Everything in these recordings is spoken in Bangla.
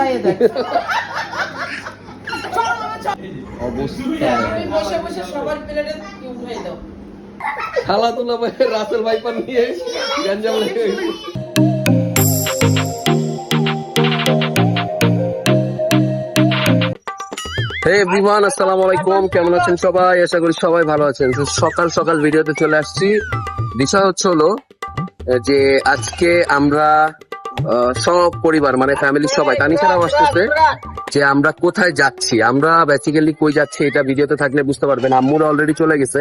চাইয়ে দেখ। বসে বসে সবার প্লেটে উঠে দাও? খেলাধুলা ভাই রাসেল ভাইপার নিয়ে গঞ্জাম হে এভরিওয়ান আসসালামু আলাইকুম। কেমন আছেন সবাই? আশা করি সবাই ভালো আছেন। সকাল সকাল ভিডিওতে চলে আসছি। বিষয় হচ্ছে হলো যে আজকে আমরা সব পরিবার মানে ফ্যামিলি সবাই তানিশারাও আসতেছে যে আমরা কোথায় যাচ্ছি? আমরা বেসিক্যালি কই যাচ্ছি এটা ভিডিওতে থাকলে বুঝতে পারবেন। আম্মুরা অলরেডি চলে গেছে।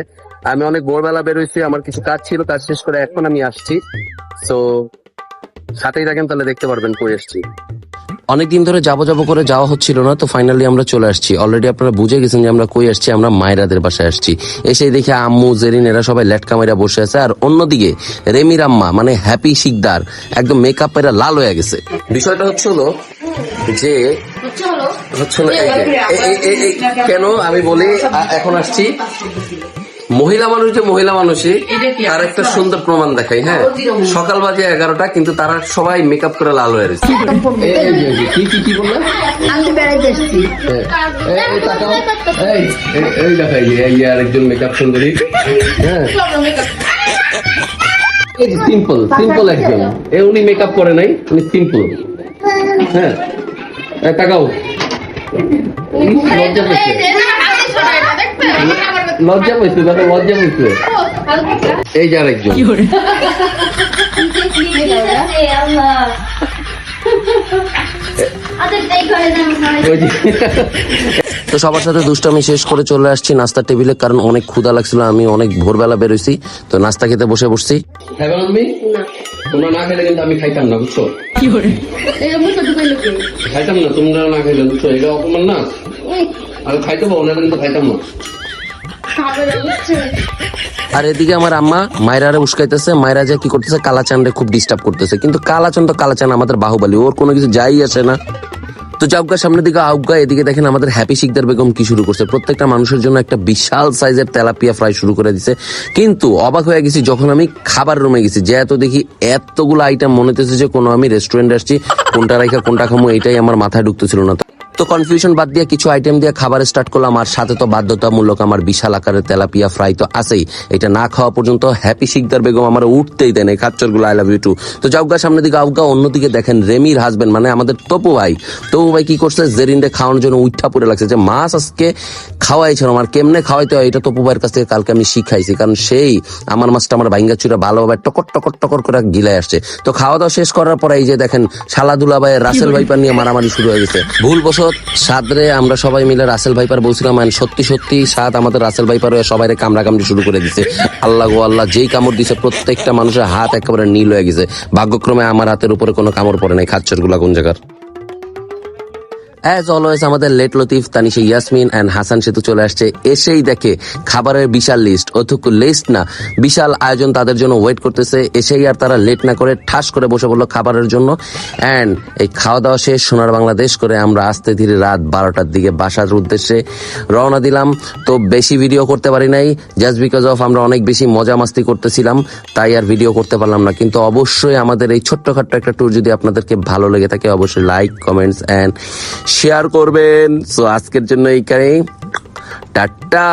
আমি অনেক ভোরবেলা বেরোইছি, আমার কিছু কাজ ছিল, কাজ শেষ করে এখন আমি আসছি। তো সাথেই থাকেন তাহলে দেখতে পারবেন কই আসছি। অনেকদিন ধরে যাব যাব করে যাওয়া হচ্ছিল না, তো ফাইনালি আমরা চলে আসছি। অলরেডি আপনারা বুঝে গেছেন যে আমরা কই আসছি, আমরা মায়েরাদের বাসায় আসছি। এসে দেখে আম্মু, জেরিন, এরা সবাই লেটকা মেরা বসে আছে, আর অন্যদিকে রেমির আম্মা মানে হ্যাপি শিকদার, একদম মেকআপ এরা লাল হয়ে গেছে। বিষয়টা হচ্ছে হলো যে কেন আমি বলি এখন আসছি মহিলা মানুষ যে মহিলা মানুষই তার একটা সুন্দর প্রমাণ দেখাই হ্যাঁ? সকাল বাজে এগারোটা কিন্তু তারা সবাই মেকআপ করে লাল হয়ে রয়েছে। কি বললে। এই, দেখাই এই আরেকজন মেকআপ সুন্দরী। হ্যাঁ। সিম্পল সিম্পল একজন। এ উনি মেকআপ করে নাই উনি সিম্পল হ্যাঁ। তাকাও। লজ্জা পেয়েছে। লজ্জা পেয়েছে দেখো লজ্জা পেয়েছে এই যে আরেকজন। তো সবার সাথে দুষ্টামি শেষ করে চলে আসছি নাস্তার টেবিলে কারণ অনেক ক্ষুধা লাগছিল আমি অনেক ভোরবেলা বেরোইছি। তো নাস্তা খেতে বসে বসছি। আমি তোমরা না কিন্তু আমি খাইতাম না বুঝছ? খাইতাম না তোমরা না খাইলে বুঝছ? এটা অপমান না? আর খাইতে পাবো না কিন্তু খাইতাম না। আর এদিকে আমার আম্মা মায়েরারে উস্কাইতেছে মায়েরা যে কি করতেছে, কালাচানরে খুব ডিস্টার্ব করতেছে। কিন্তু কালাচান তো কালাচান, আমাদের বাহুবালি, ওর কোনো কিছু যাই আসে না। তো জাউগা সামনের দিকে আউগা, এদিকে দেখেন আমাদের হ্যাপি শিকদার বেগম কি শুরু করছে। প্রত্যেকটা মানুষের জন্য একটা বিশাল সাইজের তেলাপিয়া ফ্রাই শুরু করে দিছে। কিন্তু অবাক হয়ে গেছি, যখন আমি খাবার রুমে গেছি, যে এত দেখি এতগুলো আইটেম মনে হতেছে যে কোনো আমি রেস্টুরেন্টে আসছি, কোনটা রাখা কোনটা খামো, এটাই আমার মাথায় ঢুকতেছিল না। তো কনফিউশন বাদ দিয়ে কিছু আইটেম দিয়ে খাবার স্টার্ট করলাম, আর সাথে তো বাধ্যতামূলক আমার বিশাল আকারের তেলাপিয়া ফ্রাই তো আছেই। এটা না খাওয়া পর্যন্ত হ্যাপি শিকদার বেগম আমার উঠতেই দেয় এই খাচ্চরগুলো আই লাভ ইউ টু তো যাওগা সামনের দিকে আউগা, অন্যদিকে দেখেন রেমির হাজবেন্ড মানে আমাদের তপু ভাই। তপু ভাই কি করছে? জেরিনডে খাওয়ানোর জন্য উঠা পড়ে লাগছে যে, মাছ আজকে খাওয়াইছিল আমার কেমনে খাওয়াইতে হয়? এটা তপু ভাইয়ের কাছ থেকে কালকে আমি শিখাইছি। কারণ সেই আমার মাছটা আমার ভাইঙ্গা চুরা ভালোভাবে টকর টকর টকর করে গিলে আসছে। তো খাওয়া দাওয়া শেষ করার পরে এই যে দেখেন শালাদুলা ভাই রাসেল ভাইপার নিয়ে মারামারি শুরু হয়ে গেছে। ভুল বসত সাদরে আমরা সবাই মিলে রাসেল ভাইপার বলছিলাম সত্যি সত্যি সাদ আমাদের রাসেল ভাইপার হয়ে সবাই কামড়া কামড়ি শুরু করে দিছে। আল্লাহ গো আল্লাহ যেই কামড় দিছে প্রত্যেকটা মানুষের হাত একেবারে নীল হয়ে গেছে। ভাগ্যক্রমে আমার হাতের উপরে কোনো কামড় পড়ে নাই। খাচ্চরগুলা কোন জায়গার? অ্যাজ অলওয়েজ আমাদের লেট লতিফ, তানিশা ইয়াসমিন অ্যান্ড হাসান সেতু চলে আসছে। এসেই দেখে খাবারের বিশাল লিস্ট অথক লিস্ট না, বিশাল আয়োজন তাদের জন্য ওয়েট করতেছে। এসেই আর তারা লেট না করে ঠাস করে বসে পড়ল খাবারের জন্য। অ্যান্ড এই খাওয়া দাওয়া শেষ, সোনার বাংলাদেশ করে আমরা আস্তে ধীরে রাত বারোটার দিকে বাসার উদ্দেশ্যে রওনা দিলাম। তো বেশি ভিডিও করতে পারি নাই জাস্ট বিকজ অফ আমরা অনেক বেশি মজা মাস্তি করতেছিলাম, তাই আর ভিডিও করতে পারলাম না। কিন্তু অবশ্যই আমাদের এই ছোট্টখাট্ট একটা ট্যুর যদি আপনাদেরকে ভালো লেগে থাকে, অবশ্যই লাইক কমেন্টস অ্যান্ড শেয়ার করবেন। সো আজকের জন্য এইখানেই টাটা!